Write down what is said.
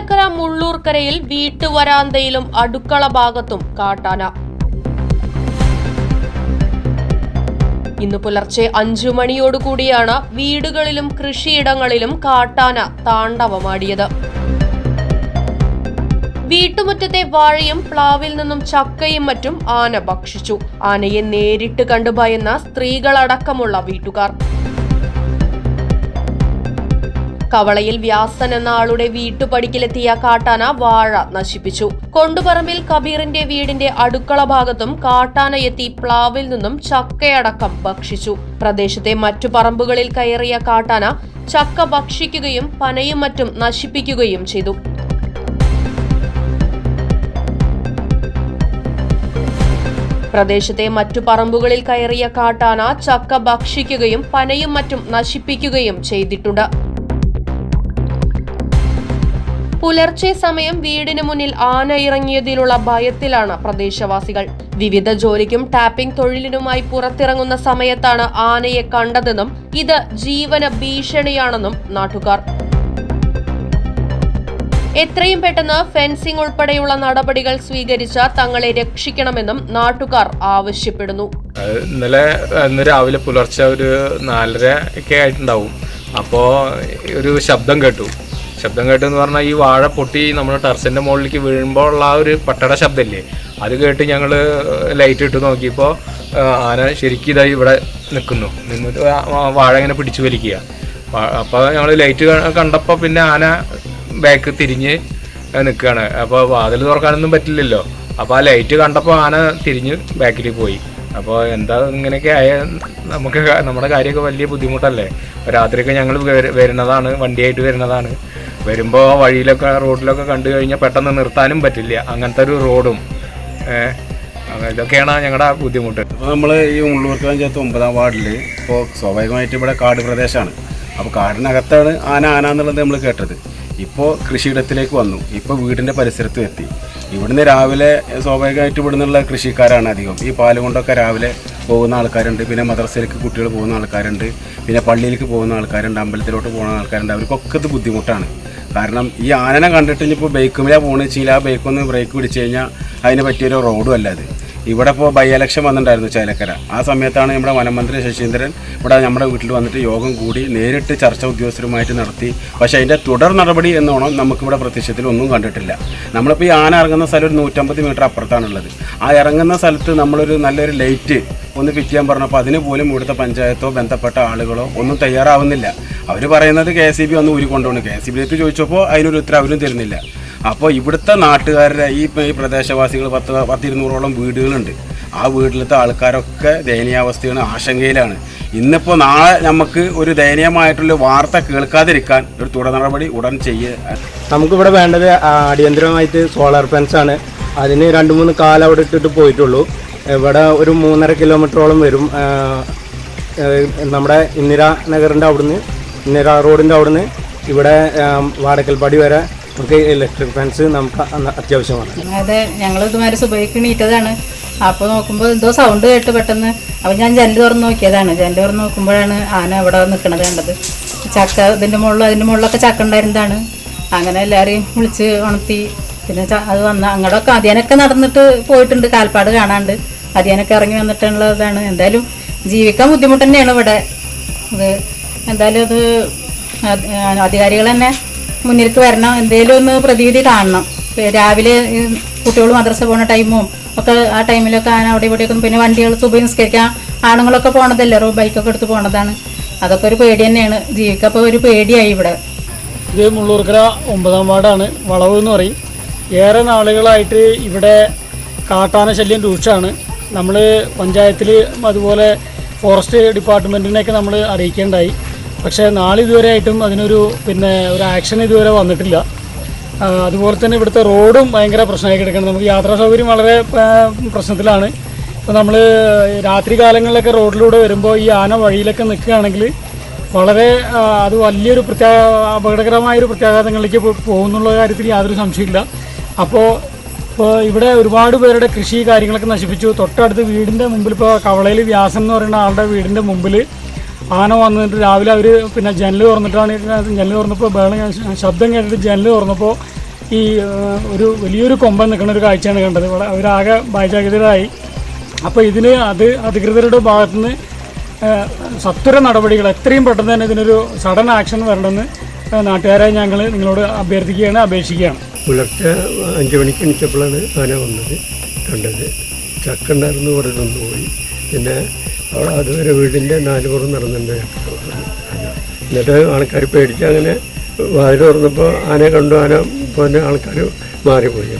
Chelakkara മുള്ളൂർക്കരയിൽ വീട്ടുവരാന്തയിലും അടുക്കള ഭാഗത്തും കാട്ടാന. ഇന്ന് പുലർച്ചെ അഞ്ചു മണിയോടുകൂടിയാണ് വീടുകളിലും കൃഷിയിടങ്ങളിലും കാട്ടാന താണ്ഡവമാടിയത്. വീട്ടുമുറ്റത്തെ വാഴയും പ്ലാവിൽ നിന്നും ചക്കയും മറ്റും ആന ഭക്ഷിച്ചു. ആനയെ നേരിട്ട് കണ്ടു ഭയന്ന സ്ത്രീകളടക്കമുള്ള വീട്ടുകാർ. കവളയിൽ വ്യാസൻ എന്ന ആളുടെ വീട്ടുപടിക്കിലെത്തിയ കാട്ടാന വാഴ നശിപ്പിച്ചു. കൊണ്ടുപറമ്പിൽ കബീറിന്റെ വീടിന്റെ അടുക്കള ഭാഗത്തും കാട്ടാന എത്തി പ്ലാവിൽ നിന്നും ചക്കയടക്കം ഭക്ഷിച്ചു. പ്രദേശത്തെ മറ്റു പറമ്പുകളിൽ കയറിയ കാട്ടാന ചക്ക ഭക്ഷിക്കുകയും പനയും മറ്റും നശിപ്പിക്കുകയും ചെയ്തു. പ്രദേശത്തെ മറ്റു പറമ്പുകളിൽ കയറിയ കാട്ടാന ചക്ക ഭക്ഷിക്കുകയും പനയും മറ്റും നശിപ്പിക്കുകയും ചെയ്തിട്ടുണ്ട്. പുലർച്ചെ സമയം വീടിന് മുന്നിൽ ആന ഇറങ്ങിയതിലുള്ള ഭയത്തിലാണ് പ്രദേശവാസികൾ. വിവിധ ജോലിക്കും ടാപ്പിംഗ് തൊഴിലിനുമായി പുറത്തിറങ്ങുന്ന സമയത്താണ് ആനയെ കണ്ടതെന്നും ഇത് ജീവന ഭീഷണിയാണെന്നും നാട്ടുകാർ. എത്രയും പെട്ടെന്ന് ഫെൻസിംഗ് ഉൾപ്പെടെയുള്ള നടപടികൾ സ്വീകരിച്ച തങ്ങളെ രക്ഷിക്കണമെന്നും നാട്ടുകാർ ആവശ്യപ്പെടുന്നു. ഇന്നലെ ഇന്ന് രാവിലെ പുലർച്ചെ ഒരു നാലര ഒക്കെ ആയിട്ടുണ്ടാവും. അപ്പോൾ ഒരു ശബ്ദം കേട്ടു. ശബ്ദം കേട്ടെന്ന് പറഞ്ഞാൽ ഈ വാഴ പൊട്ടി നമ്മുടെ ടെറസിന്റെ മുകളിലേക്ക് വീഴുമ്പോൾ ഉള്ള ആ ഒരു പട്ടട ശബ്ദമില്ലേ? അത് കേട്ട് ഞങ്ങൾ ലൈറ്റ് ഇട്ട് നോക്കിയപ്പോൾ ആന ശരിക്കും ഇതായി ഇവിടെ നിൽക്കുന്നു നിന്നിട്ട് വാഴ ഇങ്ങനെ പിടിച്ചു വലിക്കുക. അപ്പോൾ ഞങ്ങൾ ലൈറ്റ് കണ്ടപ്പോൾ പിന്നെ ആന ബാക്ക് തിരിഞ്ഞ് നിൽക്കുകയാണ് അപ്പോൾ വാതിൽ തുറക്കാനൊന്നും പറ്റില്ലല്ലോ. അപ്പോൾ ആ ലൈറ്റ് കണ്ടപ്പോൾ ആന തിരിഞ്ഞ് ബാക്കിൽ പോയി. അപ്പോൾ എന്താ ഇങ്ങനെയൊക്കെ ആയ നമുക്ക് നമ്മുടെ കാര്യമൊക്കെ വലിയ ബുദ്ധിമുട്ടല്ലേ? രാത്രിയൊക്കെ ഞങ്ങൾ വരുന്നതാണ് വണ്ടിയായിട്ട് വരുന്നതാണ്. വരുമ്പോൾ വഴിയിലൊക്കെ റോഡിലൊക്കെ കണ്ടു കഴിഞ്ഞാൽ പെട്ടെന്ന് നിർത്താനും പറ്റില്ല. അങ്ങനത്തെ ഒരു റോഡും ഇതൊക്കെയാണ് ഞങ്ങളുടെ ബുദ്ധിമുട്ട്. അപ്പോൾ നമ്മൾ ഈ ഉള്ളൂർക്ക് പഞ്ചായത്ത് ഒമ്പതാം വാർഡിൽ ഇപ്പോൾ സ്വാഭാവികമായിട്ട് ഇവിടെ കാട് പ്രദേശമാണ് അപ്പോൾ കാടിനകത്താണ് ആന ആന എന്നുള്ളത് നമ്മൾ കേട്ടത്. ഇപ്പോൾ കൃഷിയിടത്തിലേക്ക് വന്നു. ഇപ്പോൾ വീടിന്റെ പരിസരത്തും എത്തി. ഇവിടുന്ന് രാവിലെ സ്വാഭാവികമായിട്ട് ഇവിടെ നിന്നുള്ള കൃഷിക്കാരാണ് അധികം. ഈ പാൽ കൊണ്ടൊക്കെ രാവിലെ പോകുന്ന ആൾക്കാരുണ്ട്. പിന്നെ മദ്രസയിലേക്ക് കുട്ടികൾ പോകുന്ന ആൾക്കാരുണ്ട്. പിന്നെ പള്ളിയിലേക്ക് പോകുന്ന ആൾക്കാരുണ്ട്. അമ്പലത്തിലോട്ട് പോകുന്ന ആൾക്കാരുണ്ട്. അവർക്കൊക്കെ ഇത് ബുദ്ധിമുട്ടാണ്. കാരണം ഈ ആനനെ കണ്ടിട്ട് ഇനിയിപ്പോൾ ബൈക്കുമിലാ പോകണമെന്ന് വെച്ചാൽ ആ ബൈക്കൊന്ന് ബ്രേക്ക് പിടിച്ച് കഴിഞ്ഞാൽ അതിന് പറ്റിയൊരു റോഡും അല്ല അത്. ഇവിടെ ഇപ്പോൾ ബൈ എലക്ഷൻ വന്നിട്ടുണ്ടായിരുന്നു ചേലക്കര. ആ സമയത്താണ് നമ്മുടെ വനമന്ത്രി ശശീന്ദ്രൻ ഇവിടെ നമ്മുടെ വീട്ടിൽ വന്നിട്ട് യോഗം കൂടി നേരിട്ട് ചർച്ച ഉദ്യോഗസ്ഥരുമായിട്ട് നടത്തി. പക്ഷേ അതിന്റെ തുടർ നടപടി എന്നോണം നമുക്കിവിടെ പ്രത്യക്ഷത്തിൽ ഒന്നും കണ്ടിട്ടില്ല. നമ്മളിപ്പോൾ ഈ ആന ഇറങ്ങുന്ന സ്ഥലം ഒരു നൂറ്റമ്പത് മീറ്റർ അപ്പുറത്താണുള്ളത്. ആ ഇറങ്ങുന്ന സ്ഥലത്ത് നമ്മളൊരു നല്ലൊരു ലൈറ്റ് ഒന്ന് ഫിറ്റ് ചെയ്യാൻ പറഞ്ഞപ്പോൾ അതിന് പോലും ഇവിടുത്തെ പഞ്ചായത്തോ ബന്ധപ്പെട്ട ആളുകളോ ഒന്നും തയ്യാറാവുന്നില്ല. അവർ പറയുന്നത് കെ എസ് ഇ ബി ഒന്ന് ഊരിക്കൊണ്ടുപോകണം കെ എസ് ഇ ബിയിലേക്ക് ചോദിച്ചപ്പോൾ അതിനൊരു ഉത്തരം അവരും തരുന്നില്ല. അപ്പോൾ ഇവിടുത്തെ നാട്ടുകാരുടെ ഈ ഈ പ്രദേശവാസികൾ പത്ത് പത്തിരുന്നൂറോളം വീടുകളുണ്ട്. ആ വീട്ടിലത്തെ ആൾക്കാരൊക്കെ ദയനീയാവസ്ഥയാണ് ആശങ്കയിലാണ്. ഇന്നിപ്പോൾ നാളെ നമുക്ക് ഒരു ദയനീയമായിട്ടുള്ള വാർത്ത കേൾക്കാതിരിക്കാൻ ഒരു തുടർ നടപടി ഉടൻ ചെയ്യുക നമുക്കിവിടെ വേണ്ടത് അടിയന്തരമായിട്ട് സോളാർ ഫെൻസ് ആണ്. അതിന് രണ്ട് മൂന്ന് കാലം അവിടെ ഇട്ടിട്ട് പോയിട്ടുള്ളൂ. ഇവിടെ ഒരു മൂന്നര കിലോമീറ്ററോളം വരും. നമ്മുടെ ഇന്ദിരാനഗറിന്റെ അവിടുന്ന്. ഇന്ദിര റോഡിന്റെ അവിടുന്ന് ഇവിടെ വാടക്കൽ വാടക്കൽപ്പാടി വരെ നമുക്ക് ഇലക്ട്രിക് ഫാൻസ് നമുക്ക് അത്യാവശ്യമാണ്. അതെ ഞങ്ങൾ ഇതുമാതിരി സുബൈക്ക് നീറ്റതാണ് അപ്പോൾ നോക്കുമ്പോൾ എന്തോ സൗണ്ട് കേട്ട് പെട്ടെന്ന് അപ്പോൾ ഞാൻ ജനൽ തുറന്ന് നോക്കിയതാണ്. ജനൽ തുറന്ന് നോക്കുമ്പോഴാണ് ആന അവിടെ നിൽക്കുന്നത് കണ്ടത്. ചക്ക ഇതിന്റെ മുകളിൽ അതിന്റെ മുകളിലൊക്കെ ചക്ക ഉണ്ടായിരുന്നതാണ്. അങ്ങനെ എല്ലാവരെയും വിളിച്ച് ഉണർത്തി. പിന്നെ അത് വന്ന അങ്ങോട്ടൊക്കെ അതിയാനൊക്കെ നടന്നിട്ട് പോയിട്ടുണ്ട്. കാൽപ്പാട് കാണാണ്ട് അതിയാനൊക്കെ ഇറങ്ങി വന്നിട്ടുള്ളതാണ്. എന്തായാലും ജീവിക്കാൻ ബുദ്ധിമുട്ട് തന്നെയാണ് ഇവിടെ. എന്തായാലും അത് അധികാരികൾ തന്നെ മുന്നിലേക്ക് വരണം. എന്തേലും ഒന്ന് പ്രതിവിധി കാണണം. രാവിലെ കുട്ടികൾ മദ്രസ പോകുന്ന ടൈമും ഒക്കെ ആ ടൈമിലൊക്കെ ആന അവിടെ ഇവിടെയൊക്കെ പിന്നെ വണ്ടികൾ സുബൈ നിസ്കരിക്കാൻ ആണുങ്ങളൊക്കെ പോണതല്ലേ? റോ ബൈക്കൊക്കെ എടുത്ത് പോണതാണ്. അതൊക്കെ ഒരു പേടി തന്നെയാണ്. ജീവിക്കപ്പോൾ ഒരു പേടിയായി ഇവിടെ. ഇത് മുള്ളൂർക്കര ഒമ്പതാം വാർഡാണ്. വളവ് എന്ന് പറയും. ഏറെ നാളുകളായിട്ട് ഇവിടെ കാട്ടാന ശല്യം രൂക്ഷമാണ്. നമ്മൾ പഞ്ചായത്തിൽ അതുപോലെ ഫോറസ്റ്റ് ഡിപ്പാർട്ട്മെന്റിനെയൊക്കെ നമ്മൾ അറിയിക്കേണ്ടായി. പക്ഷേ നാളിതുവരെ ആയിട്ടും അതിനൊരു പിന്നെ ഒരു ആക്ഷൻ ഇതുവരെ വന്നിട്ടില്ല. അതുപോലെ തന്നെ ഇവിടുത്തെ റോഡും ഭയങ്കര പ്രശ്നമായി കിടക്കണം നമുക്ക് യാത്രാ സൗകര്യം വളരെ പ്രശ്നത്തിലാണ്. ഇപ്പോൾ നമ്മൾ രാത്രി കാലങ്ങളിലൊക്കെ റോഡിലൂടെ വരുമ്പോൾ ഈ ആന വഴിയിലൊക്കെ നിൽക്കുകയാണെങ്കിൽ വളരെ അത് വലിയൊരു പ്രത്യാ അപകടകരമായൊരു പ്രത്യാഘാതങ്ങളിലേക്ക് പോകുന്നുള്ള കാര്യത്തിൽ യാതൊരു സംശയമില്ല അപ്പോൾ ഇപ്പോൾ ഇവിടെ ഒരുപാട് പേരുടെ കൃഷി കാര്യങ്ങളൊക്കെ നശിപ്പിച്ചു. തൊട്ടടുത്ത് വീടിന്റെ മുമ്പിൽ ഇപ്പോൾ കവളയിൽ വ്യാസം എന്ന് പറയുന്ന ആളുടെ വീടിന്റെ മുമ്പിൽ ആന വന്നിട്ട് രാവിലെ അവർ പിന്നെ ജനൽ തുറന്നിട്ടാണ് ജനൽ തുറന്നപ്പോൾ ബഹളം ശബ്ദം കേട്ടിട്ട് ജനൽ തുറന്നപ്പോൾ ഈ ഒരു വലിയൊരു കൊമ്പൻ നിൽക്കുന്ന ഒരു കാഴ്ചയാണ് കണ്ടത്. ഇവിടെ അവരാകെ ഭയചകിതരായി അപ്പോൾ ഇതിന് അത് അധികൃതരുടെ ഭാഗത്തുനിന്ന് നിന്ന് സത്വര നടപടികൾ എത്രയും പെട്ടെന്ന് തന്നെ ഇതിനൊരു സഡൻ ആക്ഷൻ വരണമെന്ന് നാട്ടുകാരെ ഞങ്ങൾ നിങ്ങളോട് അഭ്യർത്ഥിക്കുകയാണ് അപേക്ഷിക്കുകയാണ്. പുലർച്ചെ അഞ്ച് മണിക്ക് എണീച്ചപ്പോഴാണ് ആന വന്നത് കണ്ടത്. ചക്കണ്ടായിരുന്നു പറഞ്ഞു പോയി പിന്നെ അതുവരെ വീടിന്റെ നാലുപുറം നടന്നിട്ടുണ്ട്. ആന എന്നിട്ട് ആൾക്കാർ പേടിച്ച് അങ്ങനെ വാതിൽ തുറന്നപ്പോൾ ആന കണ്ടു ആന പിന്നെ ആൾക്കാർ മാറിപ്പോയി.